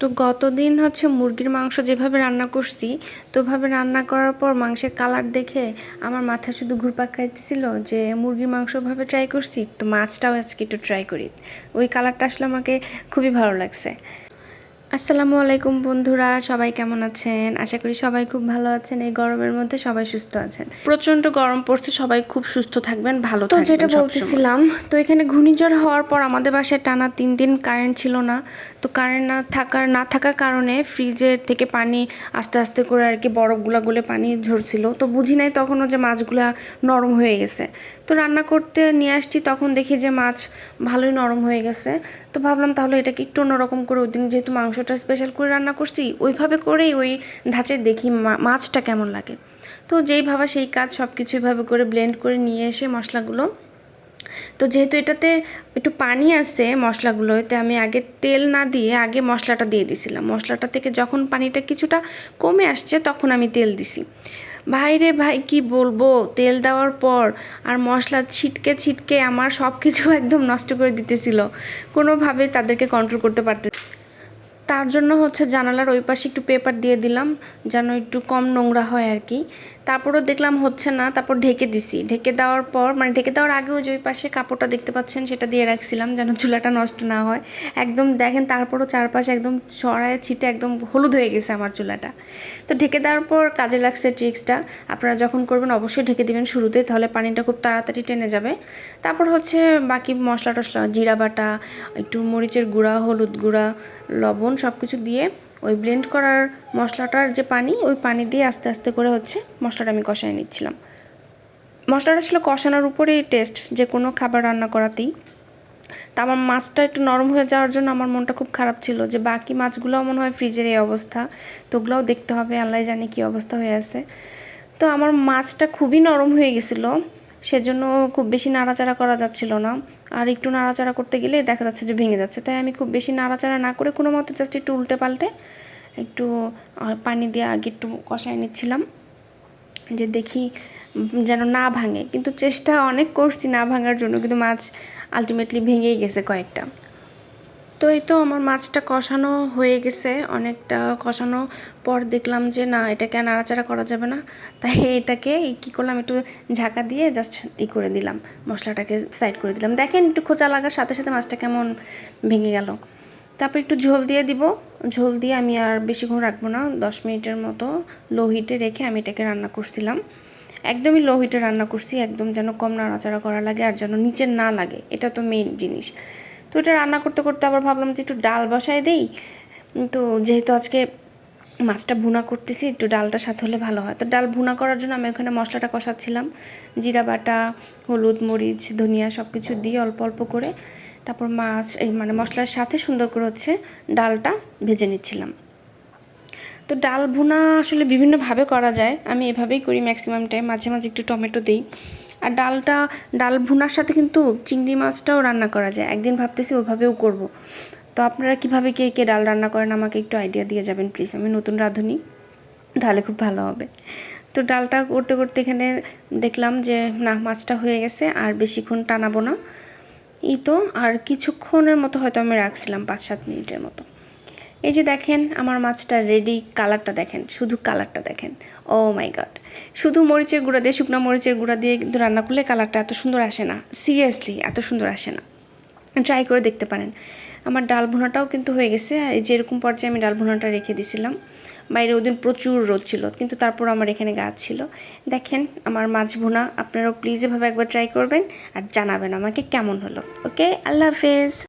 তো গতদিন হচ্ছে মুরগির মাংস যেভাবে রান্না করছি, তোভাবে রান্না করার পর মাংসের কালার দেখে আমার মাথা শুধু ঘুরপাক খাইতেছিল যে মুরগির মাংসভাবে ট্রাই করছি, তো মাছটাও আজকে একটু ট্রাই করি। ওই কালারটা আসলে আমাকে খুবই ভালো লাগছে। আসসালামু আলাইকুম বন্ধুরা সবাই কেমন আছেন? আশা করি সবাই খুব ভালো আছেন এই গরমের মধ্যে সবাই সুস্থ আছেন। প্রচণ্ড গরম পড়ছে সবাই খুব সুস্থ থাকবেন ভালো তো যেটা বলতেছিলাম তো এখানে ঘূর্ণিঝড় হওয়ার পর আমাদের বাসায় টানা তিন দিন কারেন্ট ছিল না। তো কারেন্ট না থাকার না থাকার কারণে ফ্রিজের থেকে পানি আস্তে আস্তে করে আর কি বরফগুলা গুলে পানি ঝরছিল। তো বুঝি নাই তখনও যে মাছগুলা নরম হয়ে গেছে। তো রান্না করতে নিয়ে আসছি, তখন দেখি যে মাছ ভালোই নরম হয়ে গেছে। তো ভাবলাম তাহলে এটাকে একটু অন্যরকম করে ওই দিন যেহেতু মাংসটা স্পেশাল করে রান্না করছি, ওইভাবে করেই ওই ধাঁচে দেখি মাছটা কেমন লাগে। তো যেই ভাবা সেই কাজ সব কিছু এভাবে করে ব্লেন্ড করে নিয়ে এসে মশলাগুলো। তো যেহেতু এটাতে একটু পানি আছে মশলাগুলোতে, আমি আগে তেল না দিয়ে আগে মশলাটা দিয়ে দিছিলাম। মশলাটা থেকে যখন পানিটা কিছুটা কমে আসছে, তখন আমি তেল দিছি। ভাই রে ভাই, কি বলব? তেল দেওয়ার পর আর মশলা ছিটকে ছিটকে আমার সব কিছু একদম নষ্ট করে দিতেছিল। কোনোভাবে তাদেরকে কন্ট্রোল করতে পারতে তার জন্য হচ্ছে জানালার ওই পাশে একটু পেপার দিয়ে দিলাম, যেন একটু কম নোংরা হয় আর কি। তারপরও দেখলাম হচ্ছে না, তারপর ঢেকে দিছি। ঢেকে দেওয়ার পর মানে ঢেকে দেওয়ার আগেও যে ওই পাশে কাপড়টা দেখতে পাচ্ছেন, সেটা দিয়ে রাখছিলাম, যেন চুলাটা নষ্ট না হয়। একদম দেখেন, তারপরও চারপাশে একদম ছড়ায় ছিটে একদম হলুদ হয়ে গেছে আমার চুলাটা। তো ঢেকে দেওয়ার পর কাজে লাগছে ট্রিক্সটা আপনারা যখন করবেন, অবশ্যই ঢেকে দিবেন শুরুতে তাহলে পানিটা খুব তাড়াতাড়ি টেনে যাবে। তারপর হচ্ছে বাকি মশলা টশলা জিরা বাটা, একটু মরিচের গুঁড়া, হলুদ গুঁড়া, লবণ সব কিছু দিয়ে ওই ব্লেন্ড করার মশলাটার যে পানি, ওই পানি দিয়ে আস্তে আস্তে করে হচ্ছে মশলাটা আমি কষায় নিচ্ছিলাম। মশলাটা ছিল কষানোর উপরেই টেস্ট যে কোনো খাবার রান্না করাতেই। তা আমার মাছটা একটু নরম হয়ে যাওয়ার জন্য আমার মনটা খুব খারাপ ছিল যে বাকি মাছগুলোও মনে হয় ফ্রিজের এই অবস্থা। তো ওগুলোও দেখতে হবে আল্লাহ জানি কী অবস্থা হয়ে আছে। তো আমার মাছটা খুবই নরম হয়ে গেছিল। সেজন্য খুব বেশি নাড়াচাড়া করা যাচ্ছিল না। আর একটু নাড়াচাড়া করতে গেলে দেখা যাচ্ছে যে ভেঙে যাচ্ছে। তাই আমি খুব বেশি নাড়াচাড়া না করে কোনো মতো জাস্ট একটু উল্টে পাল্টে একটু পানি দিয়ে আগে একটু কষায় নিচ্ছিলাম। যে দেখি যেন না ভাঙে। কিন্তু চেষ্টা অনেক করছি না ভাঙার জন্য। কিন্তু মাছ আলটিমেটলি ভেঙেই গেছে কয়েকটা। তো এই তো আমার মাছটা কষানো হয়ে গেছে, অনেকটা কষানো পর দেখলাম যে না, এটাকে নাড়াচাড়া করা যাবে না। তাই এটাকে কী করলাম, একটু ঝাঁকা দিয়ে জাস্ট ই করে দিলাম, মশলাটাকে সাইড করে দিলাম। দেখেন একটু খোঁচা লাগার সাথে সাথে মাছটা কেমন ভেঙে গেল। তারপর একটু ঝোল দিয়ে দিব। ঝোল দিয়ে আমি আর বেশিক্ষণ রাখব না, দশ মিনিটের মতো লো হিটে রেখে আমি এটাকে রান্না করছিলাম। একদমই লো হিটে রান্না করছি, একদম যেন কম নাড়াচাড়া করা লাগে আর যেন নিচে না লাগে। এটা তো মেইন জিনিস। তো এটা রান্না করতে করতে আবার ভাবলাম যে একটু ডাল বসায় দেই। তো যেহেতু আজকে মাছটা ভুনা করতেছি, একটু ডালটা সাথে হলে ভালো হয়। তো ডাল ভুনা করার জন্য আমি ওখানে মশলাটা কষাচ্ছিলাম। জিরা বাটা, হলুদ, মরিচ, ধনিয়া সব কিছু দিয়ে অল্প অল্প করে তারপর মাছ, এই মানে মশলার সাথে সুন্দর করে হচ্ছে ডালটা ভেজে নিচ্ছিলাম। তো ডাল ভুনা আসলে বিভিন্নভাবে করা যায়। আমি এভাবেই করি ম্যাক্সিমাম টাইম। মাঝে মাঝে একটু টমেটো দিই। আর ডালটা, ডাল ভুনার সাথে কিন্তু চিংড়ি মাছটাও রান্না করা যায়। একদিন ভাবতেছি ওভাবেও করব। তো আপনারা কীভাবে কে কে ডাল রান্না করেন আমাকে একটু আইডিয়া দিয়ে যাবেন প্লিজ আমি নতুন রাঁধুনি, তাহলে খুব ভালো হবে। তো ডালটা করতে করতে এখানে দেখলাম যে, না, মাছটা হয়ে গেছে, আর বেশিক্ষণ টানাবো না। এই তো, আর কিছুক্ষণের মতো হয়তো আমি রাখছিলাম পাঁচ সাত মিনিটের মতো। এই যে দেখেন, আমার মাছটা রেডি কালারটা দেখেন, শুধু কালারটা দেখেন। ও মাই গড শুধু মরিচের গুঁড়া দিয়ে, শুকনো মরিচের গুঁড়া দিয়ে কিন্তু রান্না করলে কালারটা এত সুন্দর আসে না। সিরিয়াসলি এত সুন্দর আসে না। ট্রাই করে দেখতে পারেন। আমার ডাল ভোনাটাও কিন্তু হয়ে গেছে। আর এই যে এরকম পর্যায়ে আমি ডাল ভুনাটা রেখে দিছিলাম। বাইরে ওদিন প্রচুর রোদ ছিল, কিন্তু তারপর আমার এখানে গাছ ছিল। দেখেন, আমার মাছ ভুনা, আপনারাও প্লিজ এভাবে একবার ট্রাই করবেন আর জানাবেন আমাকে কেমন হলো। ওকে আল্লাহ হাফেজ!